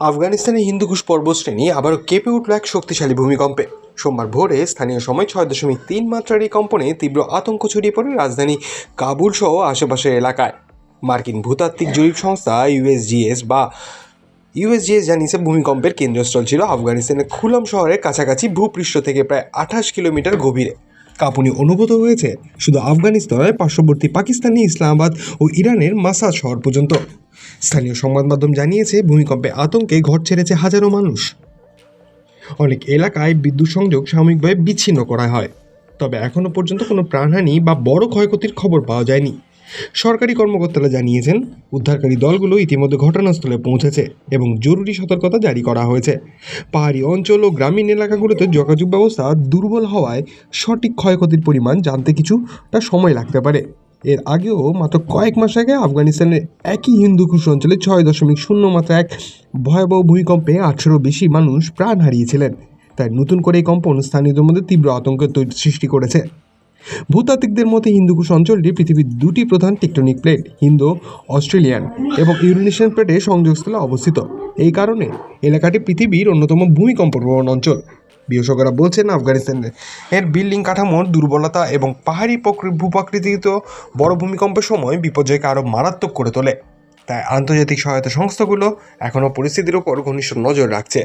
আফগানিস্তানের হিন্দুকুশ পর্বতশ্রেণী আবারও কেঁপে উঠল এক শক্তিশালী ভূমিকম্পে। সোমবার ভোরে স্থানীয় সময় ছয় দশমিক তিন মাত্রার এই কম্পনে তীব্র আতঙ্ক ছড়িয়ে পড়ে রাজধানী কাবুল সহ আশেপাশের এলাকায়। মার্কিন ভূতাত্ত্বিক জরিপ সংস্থা ইউএসজিএস বা ইউএসজিএস জানিয়েছে ভূমিকম্পের কেন্দ্রস্থল ছিল আফগানিস্তানের খুলম শহরের কাছাকাছি ভূপৃষ্ঠ থেকে প্রায় আঠাশ কিলোমিটার গভীরে। কাঁপুনি অনুভূত হয়েছে শুধু আফগানিস্তানের পার্শ্ববর্তী পাকিস্তানি, ইসলামাবাদ ও ইরানের মাসাজ শহর পর্যন্ত। স্থানীয় সংবাদ মাধ্যম জানিয়েছে, ভূমিকম্পে আতঙ্কে ঘর ছেড়েছে হাজারো মানুষ। অনেক এলাকায় বিদ্যুৎ সংযোগ সাময়িকভাবে বিচ্ছিন্ন করা হয়। তবে এখনও পর্যন্ত কোনো প্রাণহানি বা বড় ক্ষয়ক্ষতির খবর পাওয়া যায়নি। সরকারি কর্মকর্তারা জানিয়েছেন, উদ্ধারকারী দলগুলো ইতিমধ্যে ঘটনাস্থলে পৌঁছেছে এবং জরুরি সতর্কতা জারি করা হয়েছে। পাহাড়ি অঞ্চল ও গ্রামীণ এলাকাগুলোতে যোগাযোগ ব্যবস্থা দুর্বল হওয়ায় সঠিক ক্ষয়ক্ষতির পরিমাণ জানতে কিছুটা সময় লাগতে পারে। এর আগেও মাত্র কয়েক মাস আগে আফগানিস্তানের একই হিন্দু হিন্দুকুশ অঞ্চলে ছয় দশমিক শূন্য মাত্রা এক ভয়াবহ ভূমিকম্পে আটশোরও বেশি মানুষ প্রাণ হারিয়েছিলেন। তাই নতুন করে এই কম্পন স্থানীয়দের মধ্যে তীব্র আতঙ্কের সৃষ্টি করেছে। ভূতাত্ত্বিকদের মতে হিন্দুকুশ অঞ্চলটি পৃথিবীর দুটি প্রধান টেকটনিক প্লেট, হিন্দু, অস্ট্রেলিয়ান এবং ইউরেনেশিয়ান প্লেটে সংযোগস্থলে অবস্থিত। এই কারণে এলাকাটি পৃথিবীর অন্যতম ভূমিকম্প প্রবণ অঞ্চল। বিশেষজ্ঞরা বলছেন, আফগানিস্তানের এর বিল্ডিং কাঠামোর দুর্বলতা এবং পাহাড়ি প্রকৃ- ভূপ্রাকৃতিক বড় ভূমিকম্পের সময় বিপর্যয়কে আরও মারাত্মক করে তোলে। তাই আন্তর্জাতিক সহায়তা সংস্থাগুলো এখনও পরিস্থিতির ওপর ঘনিষ্ঠ নজর রাখছে।